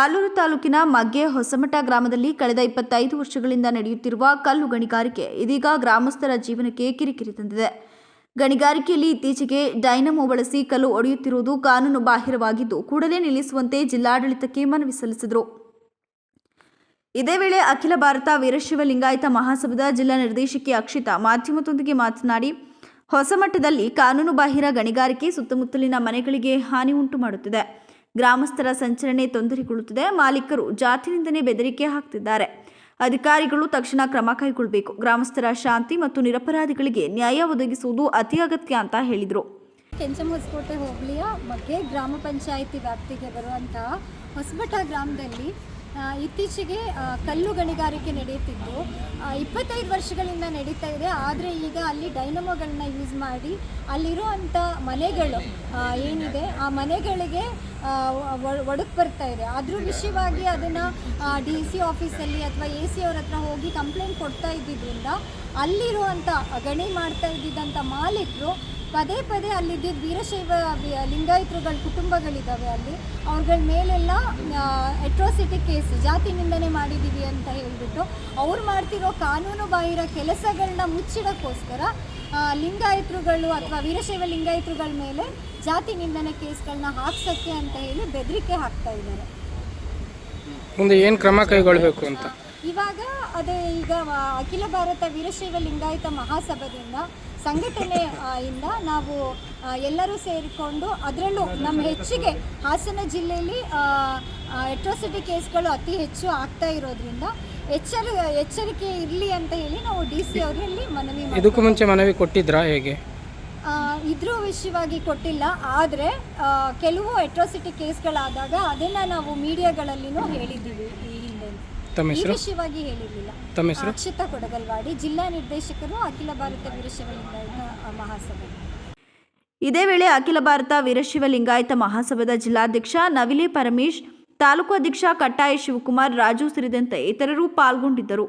ಆಲೂರು ತಾಲೂಕಿನ ಮಗ್ಗೆ ಹೊಸಮಠ ಗ್ರಾಮದಲ್ಲಿ ಕಳೆದ ಇಪ್ಪತ್ತೈದು ವರ್ಷಗಳಿಂದ ನಡೆಯುತ್ತಿರುವ ಕಲ್ಲು ಗಣಿಗಾರಿಕೆ ಇದೀಗ ಗ್ರಾಮಸ್ಥರ ಜೀವನಕ್ಕೆ ಕಿರಿಕಿರಿ ತಂದಿದೆ. ಗಣಿಗಾರಿಕೆಯಲ್ಲಿ ಇತ್ತೀಚೆಗೆ ಡೈನಮೋ ಬಳಸಿ ಕಲ್ಲು ಒಡೆಯುತ್ತಿರುವುದು ಕಾನೂನು ಬಾಹಿರವಾಗಿದ್ದು, ಕೂಡಲೇ ನಿಲ್ಲಿಸುವಂತೆ ಜಿಲ್ಲಾಡಳಿತಕ್ಕೆ ಮನವಿ ಸಲ್ಲಿಸಿದರು. ಇದೇ ವೇಳೆ ಅಖಿಲ ಭಾರತ ವೀರಶೈವ ಲಿಂಗಾಯತ ಮಹಾಸಭಾದ ಜಿಲ್ಲಾ ನಿರ್ದೇಶಕಿ ಅಕ್ಷಿತಾ ಮಾಧ್ಯಮದೊಂದಿಗೆ ಮಾತನಾಡಿ ಹೊಸಮಟ್ಟದಲ್ಲಿ ಕಾನೂನು ಬಾಹಿರ ಗಣಿಗಾರಿಕೆ ಸುತ್ತಮುತ್ತಲಿನ ಮನೆಗಳಿಗೆ ಹಾನಿ ಉಂಟು ಮಾಡುತ್ತಿದೆ. ಗ್ರಾಮಸ್ಥರ ಸಂಚರಣೆ ತೊಂದರೆಗೊಳ್ಳುತ್ತಿದೆ. ಮಾಲೀಕರು ಜಾತಿನಿಂದನೇ ಬೆದರಿಕೆ ಹಾಕ್ತಿದ್ದಾರೆ. ಅಧಿಕಾರಿಗಳು ತಕ್ಷಣ ಕ್ರಮ ಕೈಗೊಳ್ಳಬೇಕು. ಗ್ರಾಮಸ್ಥರ ಶಾಂತಿ ಮತ್ತು ನಿರಪರಾಧಿಗಳಿಗೆ ನ್ಯಾಯ ಒದಗಿಸುವುದು ಅತಿ ಅಗತ್ಯ ಅಂತ ಹೇಳಿದರು. ಕೆಂಚಮಹೊಸಕೋಟೆ ಹೋಬಳಿಯ ಬಗ್ಗೆ ಗ್ರಾಮ ಪಂಚಾಯಿತಿ ವ್ಯಾಪ್ತಿಗೆ ಬರುವಂತಹ ಹೊಸಬಟ್ಟ ಗ್ರಾಮದಲ್ಲಿ ಇತ್ತೀಚೆಗೆ ಕಲ್ಲು ಗಣಿಗಾರಿಕೆ ನಡೆಯುತ್ತಿದ್ದು ಇಪ್ಪತ್ತೈದು ವರ್ಷಗಳಿಂದ ನಡೀತಾ ಇದೆ. ಆದರೆ ಈಗ ಅಲ್ಲಿ ಡೈನಮೋಗಳನ್ನ ಯೂಸ್ ಮಾಡಿ ಅಲ್ಲಿರುವಂಥ ಮನೆಗಳು ಏನಿದೆ, ಆ ಮನೆಗಳಿಗೆ ಒಡಕ್ ಬರ್ತಾ ಇದೆ. ಅದ್ರ ವಿಷಯವಾಗಿ ಅದನ್ನು ಡಿ ಸಿ ಆಫೀಸಲ್ಲಿ ಅಥವಾ ಎ ಸಿ ಅವ್ರ ಹತ್ರ ಹೋಗಿ ಕಂಪ್ಲೇಂಟ್ ಕೊಡ್ತಾ ಇದ್ದಿದ್ದರಿಂದ ಅಲ್ಲಿರುವಂಥ ಗಣಿ ಮಾಡ್ತಾ ಇದ್ದಿದ್ದಂಥ ಮಾಲೀಕರು ಪದೇ ಪದೇ ಅಲ್ಲಿದ್ದ ವೀರಶೈವ ಲಿಂಗಾಯಿತರುಗಳ ಕುಟುಂಬಗಳಿದ್ದಾವೆ ಅಲ್ಲಿ. ಅವ್ರಗಳ ಮೇಲೆಲ್ಲ ಎಟ್ರೋಸಿಟಿ ಕೇಸ್ ಜಾತಿ ನಿಂದನೆ ಮಾಡಿದ್ದೀವಿ ಅಂತ ಹೇಳಿಬಿಟ್ಟು ಅವ್ರು ಮಾಡ್ತಿರೋ ಕಾನೂನು ಬಾಹಿರ ಕೆಲಸಗಳನ್ನ ಮುಚ್ಚಿಡೋಕ್ಕೋಸ್ಕರ ಲಿಂಗಾಯತರುಗಳು ಅಥವಾ ವೀರಶೈವ ಲಿಂಗಾಯತರುಗಳ ಮೇಲೆ ಜಾತಿ ನಿಂದನೆ ಕೇಸ್ಗಳನ್ನ ಹಾಕ್ಸಕ್ಕೆ ಅಂತ ಹೇಳಿ ಬೆದರಿಕೆ ಹಾಕ್ತಾ ಇದ್ದಾರೆ ಮುಂದೆ ಏನು ಕ್ರಮ ಕೈಗೊಳ್ಳಬೇಕು ಅಂತ? ಇವಾಗ ಅದೇ ಈಗ ಅಖಿಲ ಭಾರತ ವೀರಶೈವ ಲಿಂಗಾಯತ ಮಹಾಸಭಾದಿಂದ ಸಂಘಟನೆ ಇಂದ ನಾವು ಎಲ್ಲರೂ ಸೇರಿಕೊಂಡು ಅದರಲ್ಲೂ ನಮ್ಮ ಹೆಚ್ಚಿಗೆ ಹಾಸನ ಜಿಲ್ಲೆಯಲ್ಲಿ ಎಟ್ರೋಸಿಟಿ ಕೇಸ್ಗಳು ಅತಿ ಹೆಚ್ಚು ಆಗ್ತಾ ಇರೋದ್ರಿಂದ ಎಚ್ಚರ ಎಚ್ಚರಿಕೆ ಇರಲಿ ಅಂತ ಹೇಳಿ ನಾವು ಡಿ ಸಿ ಅವರಲ್ಲಿ ಮನವಿ ಇದಕ್ಕೂ ಮುಂಚೆ ಮನವಿ ಕೊಟ್ಟಿದ್ರಾ ಹೇಗೆ? ಇದ್ರ ವಿಷಯವಾಗಿ ಕೊಟ್ಟಿಲ್ಲ ಆದರೆ ಕೆಲವು ಎಟ್ರೋಸಿಟಿ ಕೇಸ್ಗಳಾದಾಗ ಅದನ್ನು ನಾವು ಮೀಡಿಯಾಗಳಲ್ಲಿನೂ ಹೇಳಿದ್ದೀವಿ ಈ ಹಿಂದೆ. ತಮ್ಮ ಈ ಹೆಸರು? ವಿಷಯವಾಗಿ ಹೇಳಿರಲಿಲ್ಲ. ತಮ್ಮ ಹೆಸರು? ಅಕ್ಷತಾ ಕೊಡಗಲ್ವಾಡಿ ಜಿಲ್ಲಾ ನಿರ್ದೇಶಕರು ಅಖಿಲ ಭಾರತ ವೀರಶೈವ ಲಿಂಗಾಯತ ಮಹಾಸಭೆ. ಇದೇ ವೇಳೆ ಅಖಿಲ ಭಾರತ ವೀರಶೈವ ಲಿಂಗಾಯತ ಮಹಾಸಭಾದ ಜಿಲ್ಲಾಧ್ಯಕ್ಷ ನವಿಲಿ ಪರಮೇಶ್ ತಾಲೂಕು ಅಧ್ಯಕ್ಷ ಕಟ್ಟಾಯ ಶಿವಕುಮಾರ್ ರಾಜು ಸೇರಿದಂತೆ ಇತರರು ಪಾಲ್ಗೊಂಡಿದ್ದರು.